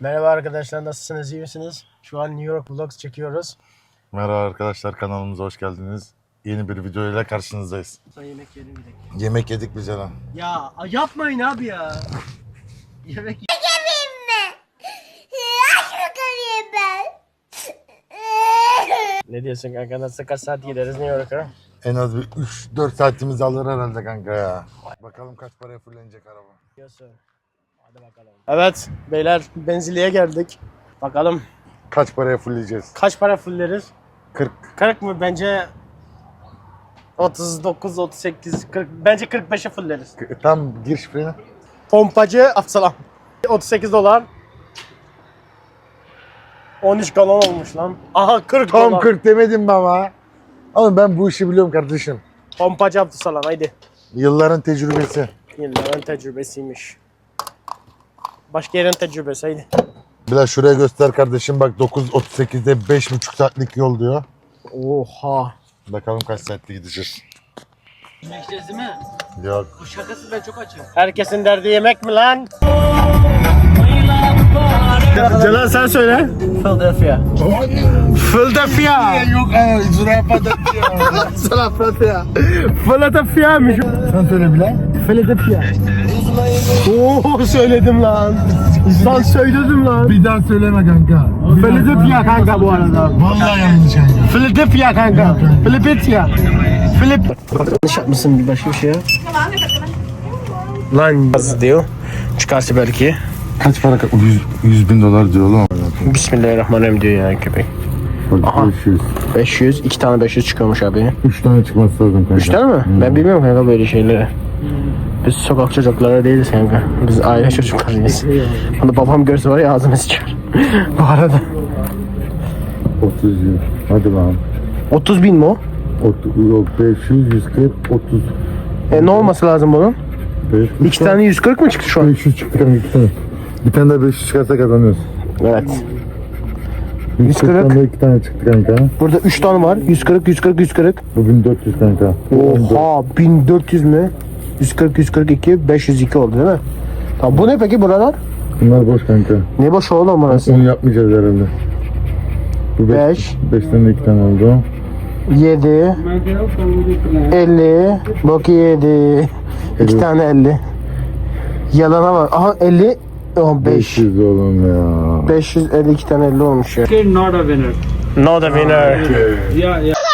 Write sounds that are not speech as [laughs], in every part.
Merhaba arkadaşlar nasılsınız iyi misiniz? Şu an New York Vlogs çekiyoruz. Merhaba arkadaşlar kanalımıza hoş geldiniz. Yeni bir videoyla karşınızdayız. Yemek yedim bir dakika. Yemek yedik biz Eren. Ya yapmayın abi ya. Yemek Ne diyorsun kanka nasıl kaç saat gideriz New York'a? En az bir 3-4 saatimizi alır herhalde kanka ya. Bakalım kaç paraya fullenecek araba. Diyorsun. Hadi bakalım. Evet beyler benzinliğe geldik. Bakalım Kaç paraya fulleyeceğiz? kaç para fulleriz? 40. 40 mı? Bence 39, 38, 40. Bence 45'e fulleriz. Tam gir şifreni. Pompacı Absalam. 38 dolar. 13 galon olmuş lan. Aha 40 Tam dolar. 40 demedim mi ama? Ama ben bu işi biliyorum kardeşim. Pompacı Abdüsalam haydi. Yılların tecrübesi. Yılların tecrübesiymiş. Başka yerin tecrübesi haydi. Biraz şuraya göster kardeşim bak 9.38'de 5.5 saatlik yol diyor. Oha. Bakalım kaç saatte gideceğiz. Yiyeceğiz değil mi? Yok. Bu şakası ben çok açım. Herkesin derdi yemek mi lan? Celal sen söyle. Philadelphia. Philadelphia. Yok ay zürafa da diyor. Philadelphia. [laughs] Philadelphia'mış. Sen söyle bile. Philadelphia. Oo söyledim lan. Lan söyledim lan. Bir daha söyleme kanka. Philadelphia kanka bu arada. Vallahi yanlış kanka. Philadelphia kanka. Philadelphia. Philip. Yanlış yapmışsın bir başka bir şey ya. Lan yazı diyor. Çıkarsa belki. Kaç para? 100, 100 bin dolar diyor oğlum. Bismillahirrahmanirrahim diyor ya köpek. Aha. 500. 500. iki tane 500 çıkıyormuş abi. 3 tane çıkması lazım kanka. Üç tane mi? Ben bilmiyorum kanka böyle şeyleri. Biz sokak çocukları değiliz kanka. Biz aile çocuklarıyız. Bunu babam görse var ya ağzını sıçar. Bu arada. 30 yıl. Hadi lan. 30 bin mi o? 30, yok 500, 140, 30. E ne olması lazım bunun? 500. İki tane 140 mı çıktı şu an? 500 çıktı kanka iki tane. Bir tane de 500 çıkarsa kazanıyoruz. Evet. 140 tane de 2 tane çıktı kanka. Burada 3 tane var. 140, 140, 140. Bu 1400 kanka. Oha 1400 mü? 140, 142, 502 oldu değil mi? Tamam bu ne peki buralar? Bunlar boş kanka. Ne boş oğlum burası? Onu yapmayacağız herhalde. Bu 5. Beş. 5 tane de 2 tane oldu. 7 50 Bok 7 2 tane 50 Yalana var. Aha 50 oh, 5 500 oğlum ya. 552 tane 50 olmuş ya. Okay, not a winner. No the winner. Yeah, yeah.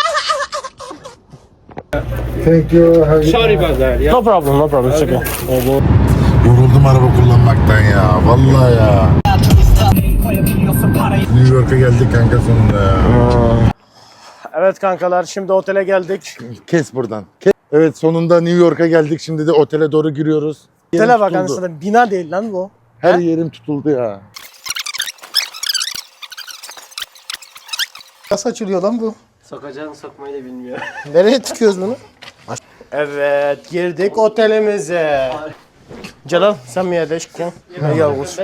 Thank you. Have Sorry about that. Yeah. No problem, no problem. It's okay. Yoruldum araba kullanmaktan ya. Vallahi ya. New York'a geldik kanka sonunda ya. Evet kankalar şimdi otele geldik. Kes buradan. Kes. Evet sonunda New York'a geldik. Şimdi de otele doğru giriyoruz. Yerim Otele bak tutuldu. anasını bina değil lan bu. Her He? yerim tutuldu ya. Nasıl açılıyor lan bu? Sokacağını sokmayı da bilmiyor. Nereye tıkıyoruz bunu? Evet girdik otelimize. Celal sen mi yerleşkin? Yavuz.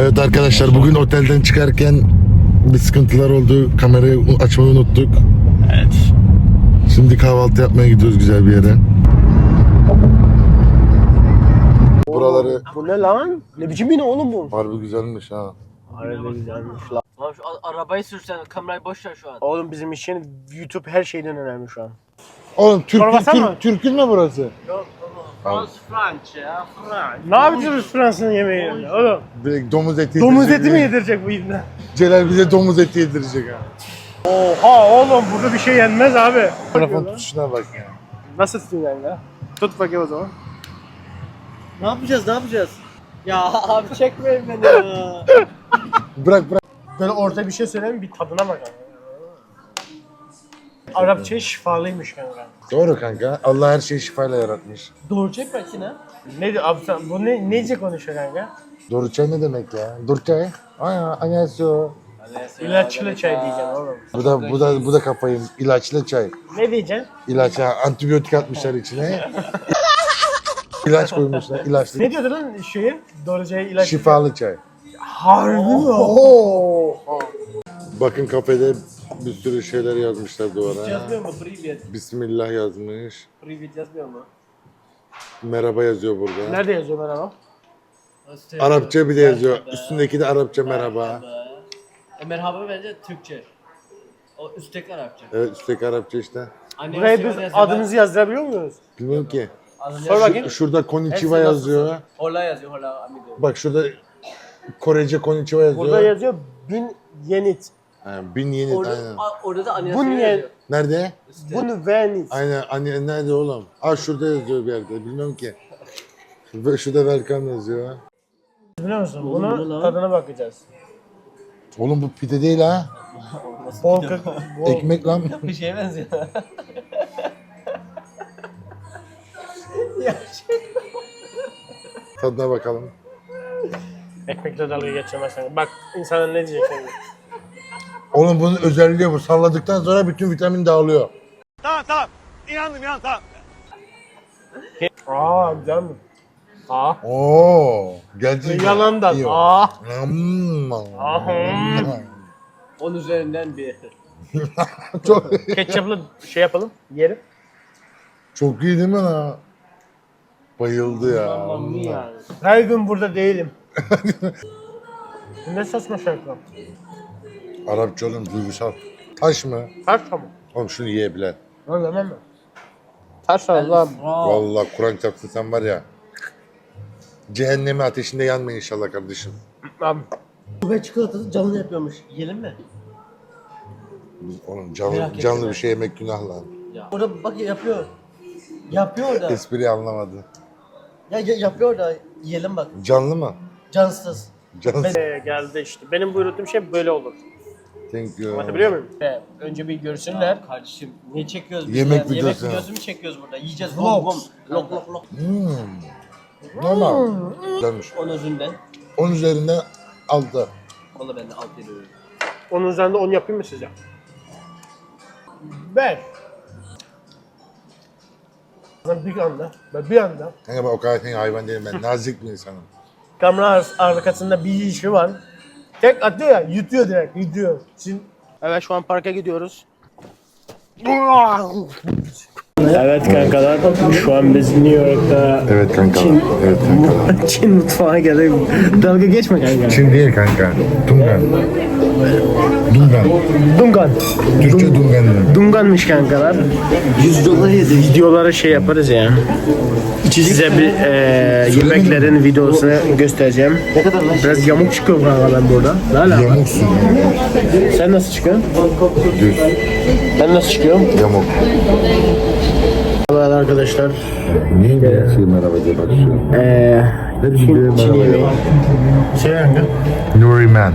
Evet arkadaşlar bugün otelden çıkarken bir sıkıntılar oldu. Kamerayı açmayı unuttuk. Evet. Şimdi kahvaltı yapmaya gidiyoruz güzel bir yere. Buraları Bu ne lan? Ne biçim bina oğlum bu? harbi güzelmiş ha. Harbi güzelmiş lan. Abi şu a- arabayı sürsen kamerayı boş ver şu an. Oğlum bizim için YouTube her şeyden önemli şu an. Oğlum Türk, mı? Türk, Türk'ün mü burası? France, France ya. France. Ne yapacağız Fransa'nın yemeğini oğlum? Direkt domuz eti Domuz yedirecek eti mi yedirecek bu ibne? Celal bize domuz eti yedirecek ha. Oha oğlum burada bir şey yenmez abi. Telefon tutuşuna bak ya. Nasıl tutayım yani ya? Tut bakayım o zaman. Ne yapacağız ne yapacağız? Ya abi çekmeyin beni ya. [laughs] Bırak bırak. Böyle orta bir şey söyleyeyim bir tadına bak. Arapça şifalıymış kanka. Doğru kanka. Allah her şeyi şifayla yaratmış. Çek bakayım ha. Ne diyor abi sen bu ne nece konuşuyor kanka? Doğru çay ne demek ya? Dur çay. Aya, anyasyo. İlaçlı çay diyeceksin oğlum. Bu da bu da bu da kafayım. İlaçlı çay. Ne diyeceksin? İlaç ha, antibiyotik atmışlar içine. [laughs] İlaç koymuşlar. ilaçlı. Ne diyordu lan şeyi? Doğruca ilaç. Şifalı çay. Harbi mi? Bakın kafede bir sürü şeyler yazmışlar duvara. Yazmıyor mu? Privyet. Bismillah yazmış. Privyet yazmıyor mu? Merhaba yazıyor burada. Nerede yazıyor merhaba? Arapça bir de yazıyor. Merhaba. Üstündeki de Arapça merhaba. E, merhaba bence Türkçe. O üstteki Arapça. Evet üstteki Arapça işte. Anne Buraya yazıyor, biz adımızı yazdırabiliyor muyuz? Bilmiyorum ki. Sor bakayım. Şurada Konnichiwa Hepsi yazıyor. nasıl? Hola yazıyor, hola amigo. Bak şurada Korece Konnichiwa yazıyor. Burada yazıyor bin yenit. Ha, bin yeni Orada, aynen. a- orada da anne Bu niye- yazıyor. Nerede? Üstte. Bunu venit. Aynen anne nerede oğlum? Aa şurada yazıyor bir yerde. Bilmiyorum ki. Ve Şurada Welcome yazıyor. Biliyor musun? Bunu lan? tadına bakacağız. Oğlum bu pide değil ha. Bol kak bol. Ekmek lan. [laughs] Bir şeye benziyor. [laughs] ya şey. Tadına bakalım. Ekmekle dalga geçemezsen. Bak insana ne diyecek şimdi? Oğlum bunun özelliği bu. Salladıktan sonra bütün vitamin dağılıyor. Aa güzel mi? Aa. Oo, gelecek. Yalandan. İyi o. Aa. Hmm. Onun üzerinden bir. [laughs] çok, Ketçaplı şey yapalım. Yerim. çok iyi değil mi lan? Bayıldı ya. Allah'ım ya. Her gün burada değilim. [laughs] ne saçma şarkı. Arapça oğlum duygusal. Taş mı? Taş mı? Oğlum şunu yiyebilen. Öyle mi? Taş Allah'ım. Vallahi Kur'an çarptı sen var ya. Cehennemi ateşinde yanma inşallah kardeşim. Abi. Ve çikolatası canlı yapıyormuş. Yiyelim mi? Oğlum canlı, Merak canlı ben. bir şey yemek günah lan. Ya. Orada bak yapıyor. Yapıyor orada. Espriyi anlamadı. ya, ya yapıyor orada. Yiyelim bak. Canlı mı? Cansız. Canlı. Ee, geldi işte. Benim buyurduğum şey böyle olur. Thank you. Anlatabiliyor muyum? Önce bir görsünler. Kardeşim ne çekiyoruz biz Yemek ya? Yemek videosu. videosu mu çekiyoruz burada? Yiyeceğiz. Lok lok lok lok lok. Hmm. Normal. Güzelmiş. Onun üzerinden. 10 üzerinden 6. Valla ben de alt ediyorum. Onun üzerinde 10 yapayım mı size? Ben. Bir anda, ben bir anda Kanka ben o kadar senin hayvan değilim ben. Nazik bir insanım. kamera ar- arkasında bir işi var. Tek atıyor ya, yutuyor direkt, yutuyor. Şimdi... Evet şu an parka gidiyoruz. Evet kankalar, şu an biz New York'ta Evet kanka. Evet kanka. Çin mutfağına geldik. Dalga geçme kanka. Çin değil kanka. Dungan. Dungan. Dungan. Türkçe Dungan. Dunganmış kankalar. 100 dolar yedi. Videoları şey yaparız ya. Size bir e, yemeklerin videosunu göstereceğim. Ne kadar lan? Biraz yamuk çıkıyor kanka ben burada. Ne alaka? Yamuksun. Sen nasıl çıkıyorsun? Düz. Ben nasıl çıkıyorum? Yamuk. Evet arkadaşlar. Şey merhaba diye bakıyorsun? Eee Çin, Çin yemeği. Şey kanka. Nuri Man.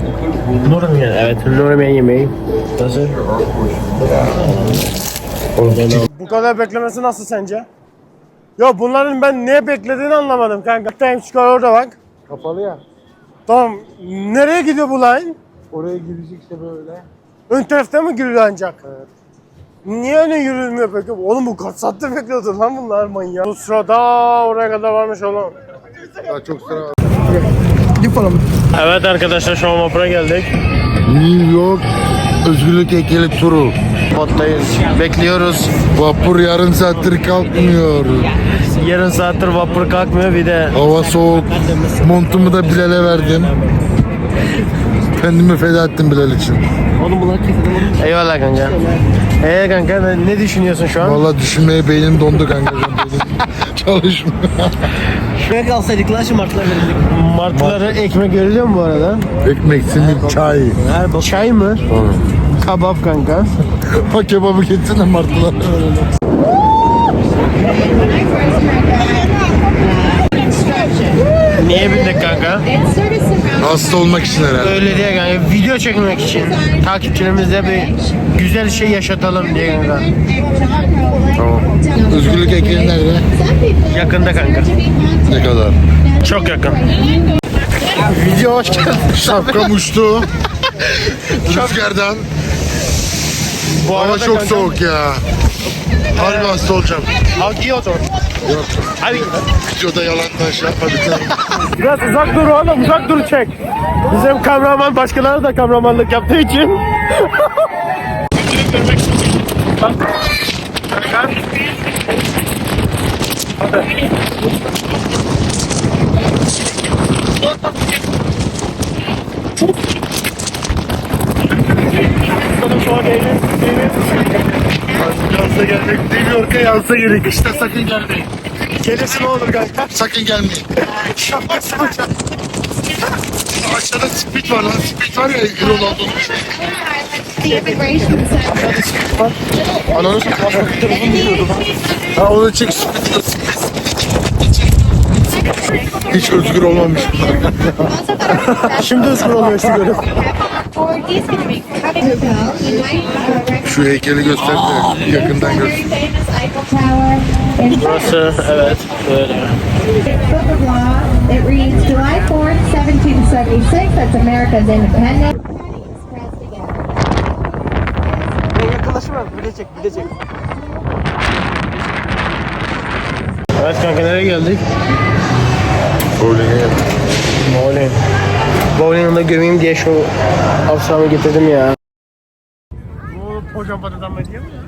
Nurmen evet. Nurmen yemeği. Nasıl? Bu kadar beklemesi nasıl sence? Ya bunların ben ne beklediğini anlamadım kanka. Time çıkar orada bak. Kapalı ya. Tamam. Nereye gidiyor bu line? Oraya girecek işte böyle. Ön tarafta mı giriyor ancak? Niye öyle yürülmüyor peki? Oğlum bu kaç saattir bekliyordu lan bunlar manyak. Bu sırada oraya kadar varmış oğlum. Daha çok sıra var. Evet arkadaşlar şu an vapura geldik. New York Özgürlük Heykeli turu. Bottayız. Bekliyoruz. Vapur yarım saattir kalkmıyor. Yarın saattir vapur kalkmıyor bir de. Hava soğuk. Montumu da Bilal'e verdim. Kendimi feda ettim Bilal için. Oğlum bunlar oğlum. Eyvallah kanka. Ee kanka ne- ne düşünüyorsun şu an? Vallahi düşünmeye beynim dondu kanka. Beynim [laughs] Çalışmıyor. Şuraya kalsaydık lan şu martılar verirdik. Martıları ekmek görülüyor mu bu arada? Ekmek, simit, çay. Çay mı? Kabap kanka. [laughs] O kebabı getirsene martılar. [laughs] Niye bindik kanka? Hasta olmak için herhalde. Öyle diye kanka. Video çekmek için. Takipçilerimize bir güzel şey yaşatalım diye kanka. Tamam. Özgürlük heykeli nerede? Yakında kanka. Ne kadar? Çok yakın. Video hoş geldin. Şapkam uçtu. [laughs] Rüzgardan. Bu Hava çok kanka- soğuk ya. Harbi hasta olacağım. Al giy o zaman. Yok. Hadi. Videoda yalandan şey yapmadık. Biraz uzak dur oğlum uzak dur çek. Bizim kameraman başkaları da kameramanlık yaptığı için. Bak. Kanka. Hadi. Yazda gelmek, New York'a yazda gerek. İşte sakın gelmeyin. Gelirsin ne olur kanka. Sakın gelmeyin. Aşağıda speed var lan. Speed var ya Ronaldo'nun. Ananı satayım. Ha onu çek speed. speed. Hiç özgür olmamış. Şimdi özgür oluyorsun görüp. Or he's going to be coming to town. He might uh, rec- Şu heykeli göster de yakından. In Burası evet böyle. İt reads July 4th, 1776. That's America's independence. Bir de çek. Evet kanka nereye geldik? Bowling'e geldik. Bowling. Bowling'de gömeyim diye şu hafızamı getirdim ya. Bu hocam patadan bakıyor mu ya?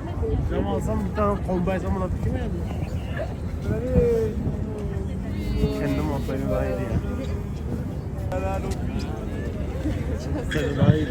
Cam alsam bir tane kombo alsam buna fikir mi Kendim olsaydım daha iyiydi ya. Daha iyi.